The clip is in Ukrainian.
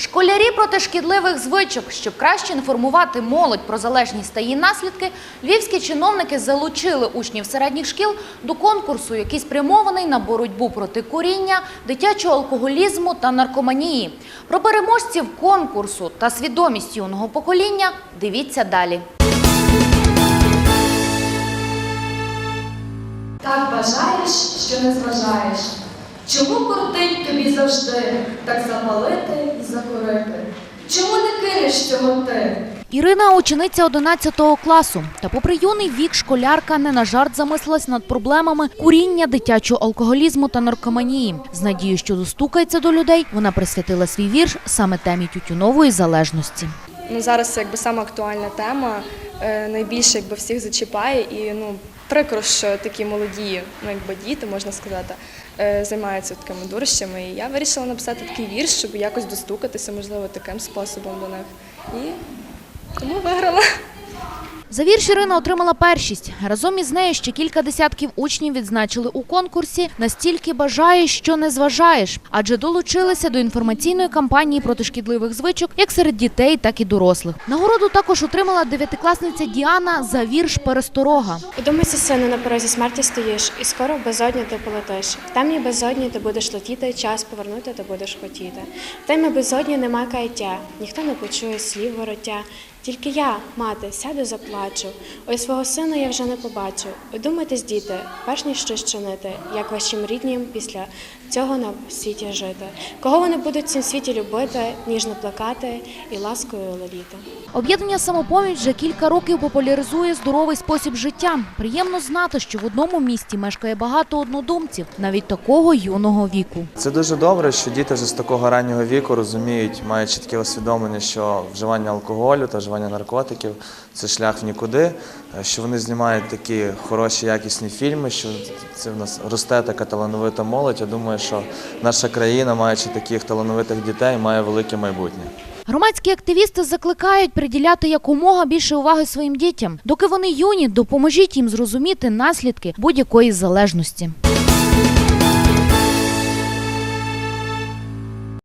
Школярі проти шкідливих звичок, щоб краще інформувати молодь про залежність та її наслідки, львівські чиновники залучили учнів середніх шкіл до конкурсу, який спрямований на боротьбу проти куріння, дитячого алкоголізму та наркоманії. Про переможців конкурсу та свідомість юного покоління дивіться далі. Так бажаєш, що не зважаєш. Чому кортить тобі завжди так запалити і закурити? Чому не кинеш цього ти? Ірина учениця 11 класу. Та попри юний вік школярка не на жарт замислилась над проблемами куріння, дитячого алкоголізму та наркоманії. З надією, що достукається до людей, вона присвятила свій вірш саме темі тютюнової залежності. Ну, зараз це якби сама актуальна тема, е, найбільше якби всіх зачіпає і ну прикро, що такі молоді, ну якби діти, можна сказати, е, займаються такими дурщами. І я вирішила написати такий вірш, щоб якось достукатися, можливо, таким способом до них. І тому виграла. За вірш Ірина отримала першість. Разом із нею ще кілька десятків учнів відзначили у конкурсі настільки бажаєш, що не зважаєш, адже долучилися до інформаційної кампанії проти шкідливих звичок як серед дітей, так і дорослих. Нагороду також отримала дев'ятикласниця Діана за вірш Пересторога. Думці, сину, на порозі смерті стоїш, і скоро в безодні ти полетиш. В темній безодні ти будеш летіти, час повернути ти будеш хотіти. В темній безодні нема каяття, ніхто не почує слів вороття. Тільки я, мати, сяду заплачу. Ой, свого сина я вже не побачу. Одумайтесь, діти, перш ніж щось чинити, як вашим ріднім після цього на світі жити. Кого вони будуть в цім світі любити, ніжно плакати і ласкою леліти. Об'єднання самопоміч вже кілька років популяризує здоровий спосіб життя. Приємно знати, що в одному місті мешкає багато однодумців, навіть такого юного віку. Це дуже добре, що діти вже з такого раннього віку розуміють, мають чітке усвідомлення, що вживання алкоголю та вживання наркотиків це шлях в нікуди, е, що вони знімають такі хороші, якісні фільми, що це в нас росте така талановита молодь. Я думаю, що наша країна, маючи таких талановитих дітей, має велике майбутнє. Громадські активісти закликають приділяти якомога більше уваги своїм дітям. Доки вони юні, допоможіть їм зрозуміти наслідки будь-якої залежності.